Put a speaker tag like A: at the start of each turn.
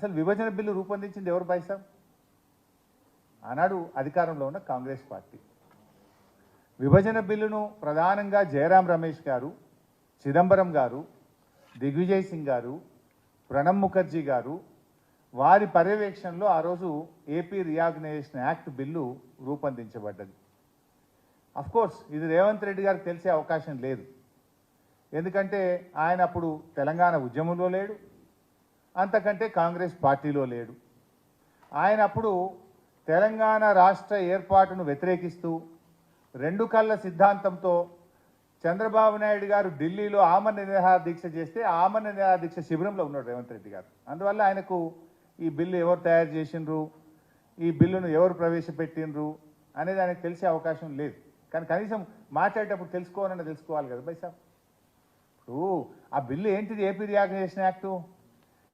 A: అసలు విభజన బిల్లు రూపొందించింది ఎవరు పైసా ఆనాడు అధికారంలో ఉన్న కాంగ్రెస్ పార్టీ. విభజన బిల్లును ప్రధానంగా జయరాం రమేష్ గారు చిదంబరం గారు దిగ్విజయ్ సింగ్ గారు ప్రణబ్ ముఖర్జీ గారు వారి పర్యవేక్షణలో ఆ రోజు ఏపీ రియాగ్నైజేషన్ యాక్ట్ బిల్లు రూపొందించబడ్డది. అఫ్ కోర్స్ ఇది రేవంత్ రెడ్డి గారికి తెలిసే అవకాశం లేదు. ఎందుకంటే ఆయన అప్పుడు తెలంగాణ ఉద్యమంలో లేడు. అంతకంటే కాంగ్రెస్ పార్టీలో లేడు. ఆయన అప్పుడు తెలంగాణ రాష్ట్ర ఏర్పాటును వ్యతిరేకిస్తూ రెండు కళ్ళ సిద్ధాంతంతో చంద్రబాబు నాయుడు గారు ఢిల్లీలో ఆమరణ నిరాహార దీక్ష చేస్తే ఆ ఆమరణ నిరాహార దీక్ష శిబిరంలో ఉన్నాడు రేవంత్ రెడ్డి గారు. అందువల్ల ఆయనకు ఈ బిల్లు ఎవరు తయారు చేసిండ్రు? ఈ బిల్లును ఎవరు ప్రవేశపెట్టిండ్రు? అనేది ఆయనకు తెలిసే అవకాశం లేదు. కానీ కనీసం మాట్లాడేటప్పుడు తెలుసుకోవాలన్నా తెలుసుకోవాలి కదా బై ఇప్పుడు ఆ బిల్లు ఏంటిది? AP reorganisation act?